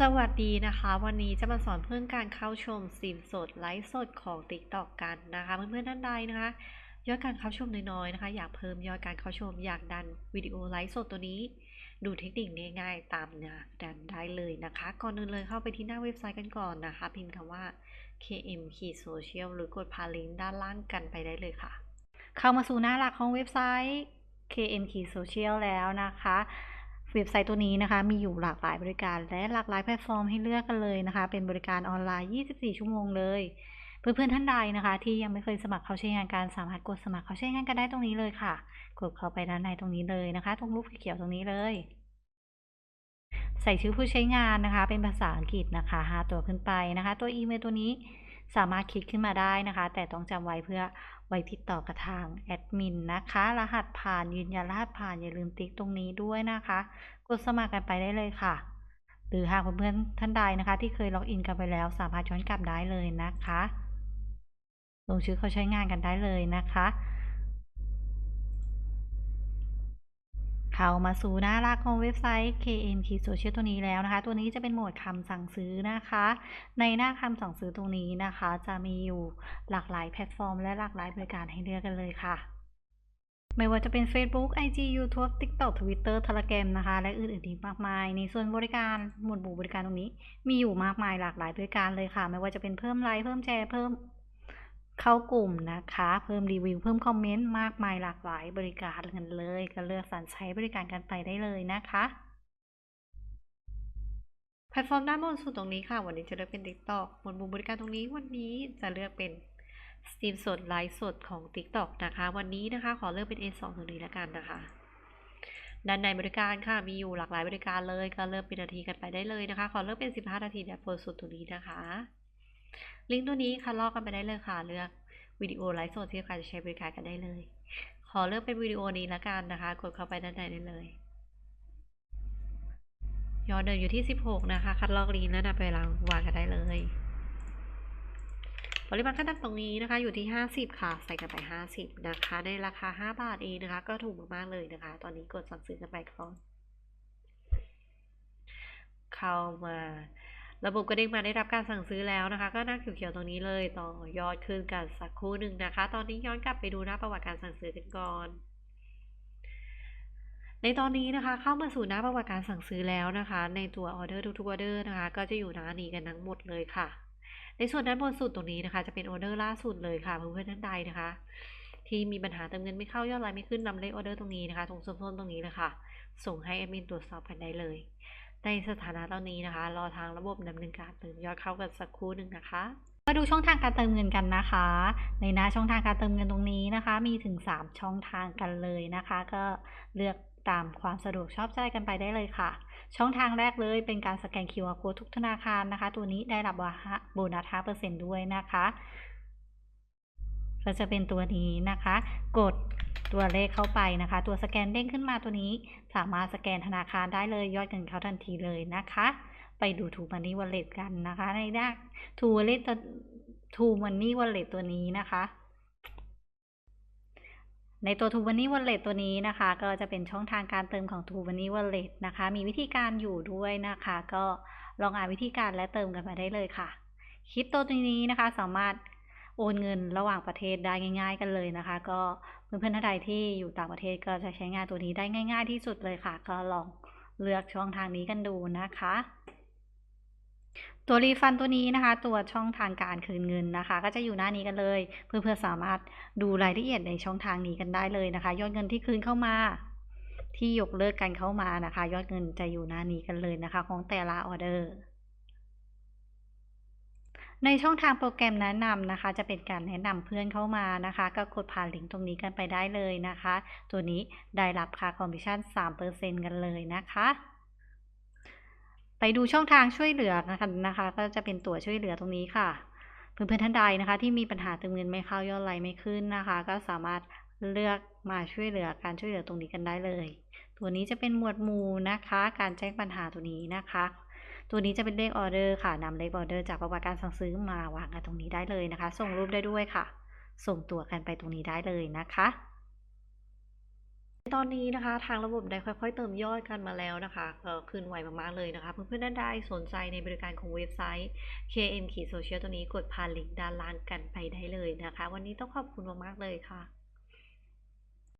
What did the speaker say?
สวัสดีนะคะ วันนี้จะมาสอนเพื่อนการเข้าชมสตรีมสดไลฟ์สดของ TikTok กันนะคะ เพื่อนๆท่านใดนะคะ ยอดการเข้าชมน้อยๆนะคะ อยากเพิ่มยอดการเข้าชมอยากดันวิดีโอไลฟ์สดตัวนี้ ดูเทคนิคง่ายๆ ตามนื้อดันได้เลยนะคะ ก่อนอื่นเลยเข้าไปที่หน้าเว็บไซต์กันก่อนนะคะ พิมพ์คำว่า km social หรือกดพาลิงก์ด้านล่างกันไปได้เลยค่ะ เข้ามาสู่หน้าหลักของเว็บไซต์ kmk Social แล้วนะคะ เว็บไซต์ตัวนี้นะคะ มีอยู่หลากหลายบริการ และหลากหลายแพลตฟอร์มให้เลือกกันเลยนะคะ เป็นบริการออนไลน์ 24 ชั่วโมงเลย เพื่อนๆท่านใดนะคะ ที่ยังไม่เคยสมัครเข้าใช้งานการสามารถกดสมัครเข้าใช้งานกันได้ตรงนี้เลยค่ะ กดเข้าไปด้านในตรงนี้เลยนะคะ ตรงรูปเขียวๆตรงนี้เลย ใส่ชื่อผู้ใช้งานนะคะ เป็นภาษาอังกฤษนะคะหาตัวขึ้นไปนะคะ ตัวอีเมลตัวนี้สามารถคลิกขึ้นมาได้นะคะ แต่ต้องจำไว้เพื่อไว้ติดต่อกับทางแอดมินนะคะ รหัสผ่านยืนยันรหัสผ่านอย่าลืมติ๊กตรงนี้ด้วยนะคะ กดสมัครกันไปได้เลยค่ะ หรือหากเพื่อนๆท่านใดนะคะ ที่เคยล็อกอินกันไปแล้ว สามารถย้อนกลับได้เลยนะคะ ลงชื่อเขาใช้งานกันได้เลยนะคะ เข้ามาสู่หน้าลักของเว็บไซต์ KM Key Social ตัวนี้แล้วนะคะ ตัวนี้จะเป็นหมวดคำสั่งซื้อนะคะ ในหน้าคำสั่งซื้อตรงนี้นะคะ จะมีอยู่หลากหลายแพลตฟอร์ม และหลากหลายบริการให้เลือกกันเลยค่ะ ไม่ว่าจะเป็น Facebook IG YouTube TikTok Twitter Telegram นะคะ และอื่นๆอีกมากมาย ในส่วนบริการหมวดหมู่บริการตรงนี้ มีอยู่มากมายหลากหลายบริการเลยค่ะ ไม่ว่าจะเป็นเพิ่มไลค์เพิ่มแชร์เพิ่มเข้ากลุ่มนะคะ เพิ่มรีวิว เพิ่มคอมเมนต์มากมายหลากหลายบริการกันเลยก็เลือกสรรใช้บริการกันไปได้เลยนะคะแพลตฟอร์มด้านบนสุดตรงนี้ค่ะ วันนี้จะเลือกเป็น TikTok หมวดหมู่บริการตรงนี้วันนี้จะเลือกเป็น สตรีมสดไลฟ์สดของ TikTok นะคะ วันนี้นะคะ ขอเลือกเป็น A2 ตรงนี้แล้วกันนะคะ ด้านในบริการค่ะ มีอยู่หลากหลายบริการเลย ก็เลือกเป็นนาทีกันไปได้เลยนะคะ ขอเลือกเป็น 15 นาทีแบบบนสุดตรงนี้นะคะ ลิงก์ตัวนี้ค่ะลอกกันไปได้เลยค่ะ เลือกวิดีโอไลฟ์สดที่ใครจะใช้บริการกันได้เลย ขอเลือกเป็นวิดีโอนี้และกันนะคะ กดเข้าไปด้านในได้เลยยอดเดินอยู่ที่ 16 นะคะ คัดลอกลิงก์แล้วนำไปวางวางกันได้เลย ปริมาณขั้นต่ำตรงนี้นะคะอยู่ที่ 50 ค่ะ ใส่กันไป 50 นะคะ ในราคา 5 บาทเองนะคะ ก็ถูกมากๆเลยนะคะ ตอนนี้กดสั่งซื้อกันไปก่อน เข้ามาระบบก็เด้งมาได้รับการสั่งซื้อแล้วนะคะ ก็หน้าเขียวๆตรงนี้เลยต่อยอดขึ้นกันสักครู่หนึ่งนะคะ ตอนนี้ย้อนกลับไปดูหน้าประวัติการสั่งซื้อกันก่อน ในตอนนี้นะคะเข้ามาสู่หน้าประวัติการสั่งซื้อแล้วนะคะ ในตัวออเดอร์ทุกๆออเดอร์นะคะ ก็จะอยู่หน้านี้กันทั้งหมดเลยค่ะ ในส่วนด้านบนสุดตรงนี้นะคะ จะเป็นออเดอร์ล่าสุดเลยค่ะเพื่อนๆท่านใดนะคะ ที่มีปัญหาเติมเงินไม่เข้ายอดไลน์ไม่ขึ้นนำเลขออเดอร์ตรงนี้นะคะตรงส้นตรงนี้เลยค่ะ ส่งให้แอดมินตรวจสอบกันได้เลย ในสถานะตอนนี้นะคะ รอทางระบบดำเนินการเติมยอดเข้ากันสักครู่หนึ่งนะคะมาดูช่องทางการเติมเงินกันนะคะ ในหน้าช่องทางการเติมเงินตรงนี้นะคะ มีถึง 3 ช่องทางกันเลยนะคะ ก็เลือก ตามความสะดวกชอบใจกันไปได้เลยค่ะ ช่องทางแรกเลยเป็นการสแกน QR code ทุกธนาคารนะคะ ตัวนี้ได้รับโบนัส5%ด้วยนะคะก็จะเป็นตัวนี้นะคะ กดตัวเลขเข้าไปนะคะ ตัวสแกนเด้งขึ้นมาตัวนี้ สามารถสแกนธนาคารได้เลยยอดเงินเข้าทันทีเลยนะคะ ไปดูทูมันนี่วอลเล็ตกันนะคะ ในหน้าทูวอลเล็ตทูมันนี่วอลเล็ตตัวนี้นะคะ ในตัว t ู Money Wallet ตัวนี้นะคะ ก็จะเป็นช่องทางการเติมของ t ู Money Wallet นะคะ มีวิธีการอยู่ด้วยนะคะ ก็ลองอ่านวิธีการและเติมกันมาได้เลยค่ะคริปโตตัวนี้นะคะ สามารถโอนเงินระหว่างประเทศได้ง่าย ๆ กันเลยนะคะ ก็เพื่อนๆท่านใดที่อยู่ต่างประเทศก็จะใช้งานตัวนี้ได้ง่าย ๆ ที่สุดเลยค่ะ ก็ลองเลือกช่องทางนี้กันดูนะคะ ตัวรีฟันตัวนี้นะคะ ตัวช่องทางการคืนเงินนะคะ ก็จะอยู่หน้านี้กันเลย เพื่อนๆสามารถดูรายละเอียดในช่องทางนี้กันได้เลยนะคะ ยอดเงินที่คืนเข้ามา ที่ยกเลิกกันเข้ามานะคะ ยอดเงินจะอยู่หน้านี้กันเลยนะคะ ของแต่ละออเดอร์ในช่องทางโปรแกรมแนะนำนะคะ จะเป็นการแนะนำเพื่อนเข้ามานะคะ ก็กดผ่านลิงก์ตรงนี้กันไปได้เลยนะคะ ตัวนี้ได้รับค่าคอมมิชชั่น 3%กันเลยนะคะ ไปดูช่องทางช่วยเหลือนะคะนะคะ ก็จะเป็นตัวช่วยเหลือตรงนี้ค่ะ เพื่อนๆท่านใดนะคะ ที่มีปัญหาเติมเงินไม่เข้ายอดไลน์ไม่ขึ้นนะคะ ก็สามารถเลือกมาช่วยเหลือการช่วยเหลือตรงนี้กันได้เลย ตัวนี้จะเป็นหมวดหมู่นะคะ การแจ้งปัญหาตัวนี้นะคะ ตัวนี้จะเป็นเลขออเดอร์ค่ะนำเลขออเดอร์จากประวัติการสั่งซื้อมาวางกันตรงนี้ได้เลยนะคะ ส่งรูปได้ด้วยค่ะ ส่งตัวกันไปตรงนี้ได้เลยนะคะ ตอนนี้นะคะ ทางระบบได้ค่อยๆ เติมยอดกันมาแล้วนะคะเอ่อคืนไวมากๆเลยนะคะ เพื่อนๆท่านใดสนใจในบริการของเว็บไซต์ KM ขีดโซเชียลตัวนี้กดผ่านลิงก์ด้านล่างกันไปได้เลยนะคะ วันนี้ต้องขอบคุณมากๆเลยค่ะ